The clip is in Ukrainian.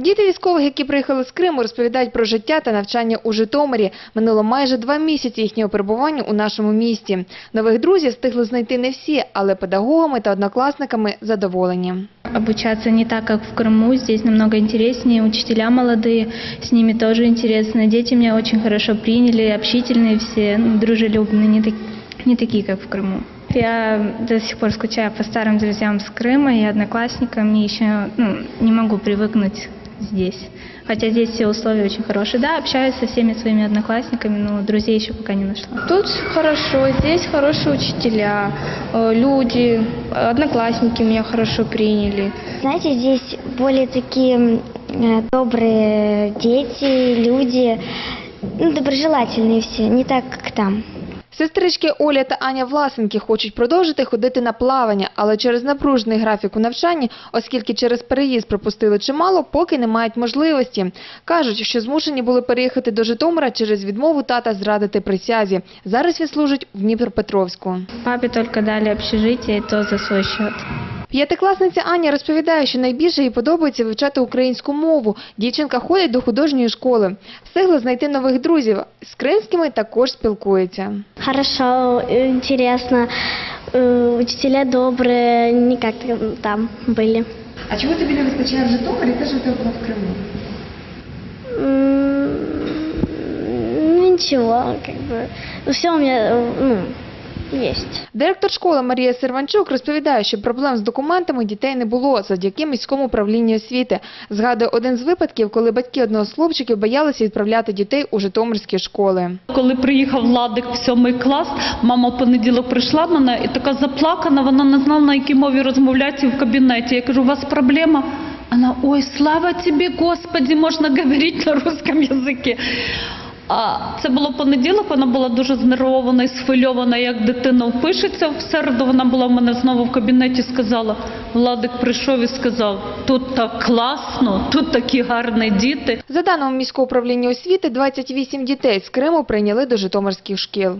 Діти військових, які приїхали з Криму, розповідають про життя та навчання у Житомирі. Минуло майже два місяці їхнього перебування у нашому місті. Нових друзів встигли знайти не всі, але педагогами та однокласниками задоволені. Обучаться не так, как в Крыму, здесь намного интереснее, учителя молодые, с ними тоже интересно. Дети меня очень хорошо приняли, общительные все, ну, дружелюбные, не, так- не такие, как в Крыму. Я до сих пор скучаю по старым друзьям с Крыма и одноклассникам, и еще ну, не могу привыкнуть здесь. Хотя здесь все условия очень хорошие. Да, общаюсь со всеми своими одноклассниками, но друзей еще пока не нашла. Тут хорошо, здесь хорошие учителя, э, люди, одноклассники меня хорошо приняли. Знаете, здесь более такие э, добрые дети, люди, ну, доброжелательные все, не так, как там. Сестрички Оля та Аня Власенки хочуть продовжити ходити на плавання, але через напружений графік у навчанні, оскільки через переїзд пропустили чимало, поки не мають можливості. Кажуть, що змушені були переїхати до Житомира через відмову тата зрадити присязі. Зараз він служить в Дніпропетровську. Папі тільки дали общежиття, і то за свій счет. П'ятикласниця Аня розповідає, що найбільше їй подобається вивчати українську мову. Дівчинка ходить до художньої школи. Встигла знайти нових друзів. З кримськими також спілкується. Хорошо, интересно, э, учителя добрые, не как там были. А чого тобі не вистачає в Житомирі та жити в Криму? М, Ну ничего, как бы, все у меня, э, ну, есть. Директор школи Марія Серванчук розповідає, що проблем з документами дітей не було завдяки міському управлінню освіти. Згадує один з випадків, коли батьки одного з хлопчиків боялися відправляти дітей у житомирські школи. Коли приїхав Владик в сьомий клас, мама в понеділок прийшла мене і така заплакана, вона не знала, на якій мові розмовляти в кабінеті. Я кажу, у вас проблема? Вона, ой, слава тобі, Господи, можна говорити на русском язикі. А це було понеділок, вона була дуже знервована і схвильована, як дитина впишеться. В середу вона була в мене знову в кабінеті, сказала, Владик прийшов і сказав, тут так класно, тут такі гарні діти. За даними міського управління освіти, 28 дітей з Криму прийняли до житомирських шкіл.